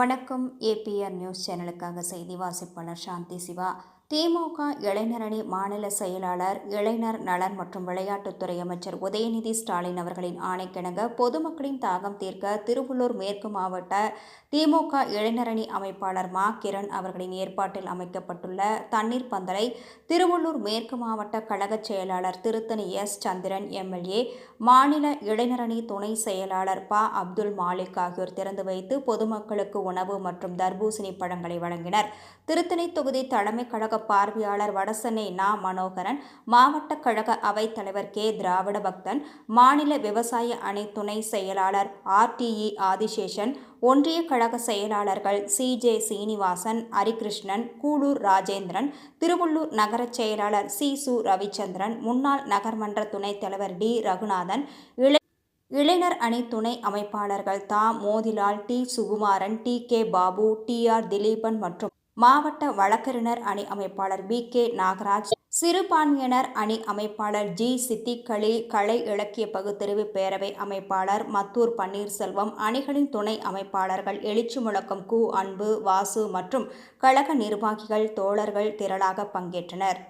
வணக்கம். APR news சேனலுக்காக செய்தி வாசிப்பாளர் சாந்தி சிவா. திமுக இளைஞரணி மாநில செயலாளர் இளைஞர் நலன் மற்றும் விளையாட்டுத்துறை அமைச்சர் உதயநிதி ஸ்டாலின் அவர்களின் ஆணைக்கிணங்க பொதுமக்களின் தாகம் தீர்க்க திருவள்ளூர் மேற்கு மாவட்ட திமுக இளைஞரணி அமைப்பாளர் மா. கிரண் அவர்களின் ஏற்பாட்டில் அமைக்கப்பட்டுள்ள தண்ணீர் பந்தலை திருவள்ளூர் மேற்கு மாவட்ட கழக செயலாளர் திருத்தணி எஸ். சந்திரன் எம்எல்ஏ மாநில இளைஞரணி துணை செயலாளர் ப. அப்துல் மாலிக் ஆகியோர் திறந்து வைத்து பொதுமக்களுக்கு உணவு மற்றும் தர்பூசணி பழங்களை வழங்கினர். திருத்தணி தொகுதி தலைமை கழக பார்வையாளர் வடசென்னை நா. மனோகரன் மாவட்ட கழக அவைத் தலைவர் கே. திராவிட பக்தன் மாநில விவசாய அணி துணை செயலாளர் ஆர்டிஇ ஆதிசேஷன் ஒன்றிய கழக செயலாளர்கள் சி. ஜே. சீனிவாசன் ஹரிகிருஷ்ணன் கூலூர் ராஜேந்திரன் திருவள்ளூர் நகர செயலாளர் சி. சு. ரவிச்சந்திரன் முன்னாள் நகர்மன்ற துணைத் தலைவர் டி. ரகுநாதன் இளை இளைஞர் அணி துணை அமைப்பாளர்கள் தா. Motilal T. Sukumaran T. K. Babu T. R. Dileepan மற்றும் மாவட்ட வழக்கறிஞர் அணி அமைப்பாளர் பி கே நாகராஜ் சிறுபான்மையினர் அணி அமைப்பாளர் ஜி சித்திகளி கலை இலக்கிய பகுத்தறிவு பேரவை அமைப்பாளர் மத்தூர் பன்னீர்செல்வம் அணிகளின் துணை அமைப்பாளர்கள் எழுச்சி முழக்கம் கு அன்பு வாசு மற்றும் கழக நிர்வாகிகள் தோழர்கள் திரளாக பங்கேற்றனர்.